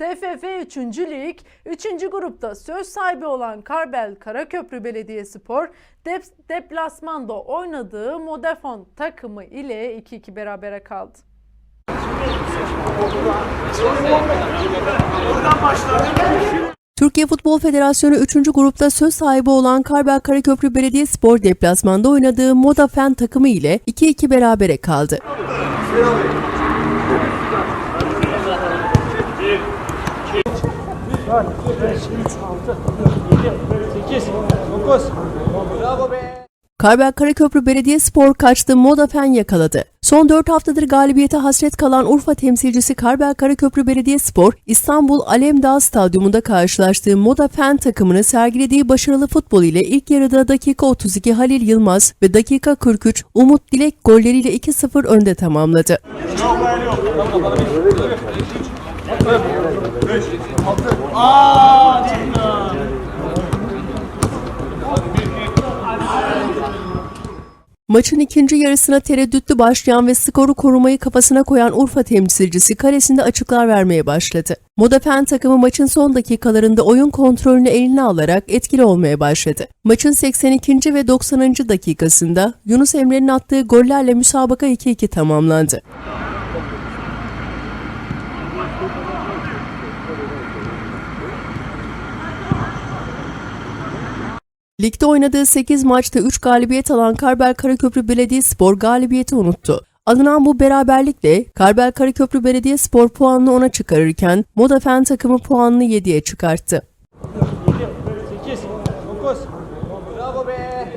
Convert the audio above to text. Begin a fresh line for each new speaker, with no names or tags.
TFF 3. Lig 3. grupta söz sahibi olan Karbel Karaköprü Belediyespor dep- deplasmanda oynadığı Modafon takımı ile 2-2 berabere kaldı.
Türkiye Futbol Federasyonu 3. grupta söz sahibi olan Karbel Karaköprü Belediyespor deplasmanda oynadığı Moda Fen takımı ile 2-2 berabere kaldı. Karbel Karaköprü Belediyespor kaçtı Moda Fen yakaladı. Son 4 haftadır galibiyete hasret kalan Urfa temsilcisi Karbel Karaköprü Belediyespor, İstanbul Alemdağ Stadyumunda karşılaştığı Moda Fen takımını sergilediği başarılı futbol ile ilk yarıda dakika 32 Halil Yılmaz ve dakika 43 Umut Dilek golleriyle 2-0 önde tamamladı. Maçın ikinci yarısına tereddütlü başlayan ve skoru korumayı kafasına koyan Urfa temsilcisi karesinde açıklar vermeye başladı. Modafen takımı maçın son dakikalarında oyun kontrolünü eline alarak etkili olmaya başladı. Maçın 82. ve 90. dakikasında Yunus Emre'nin attığı gollerle müsabaka 2-2 tamamlandı. Ligde oynadığı 8 maçta 3 galibiyet alan Karbel Karaköprü Belediyespor galibiyeti unuttu. Alınan bu beraberlikle Karbel Karaköprü Belediyespor puanını 10'a çıkarırken Modafen takımı puanını 7'ye çıkarttı. 8, 9, bravo be,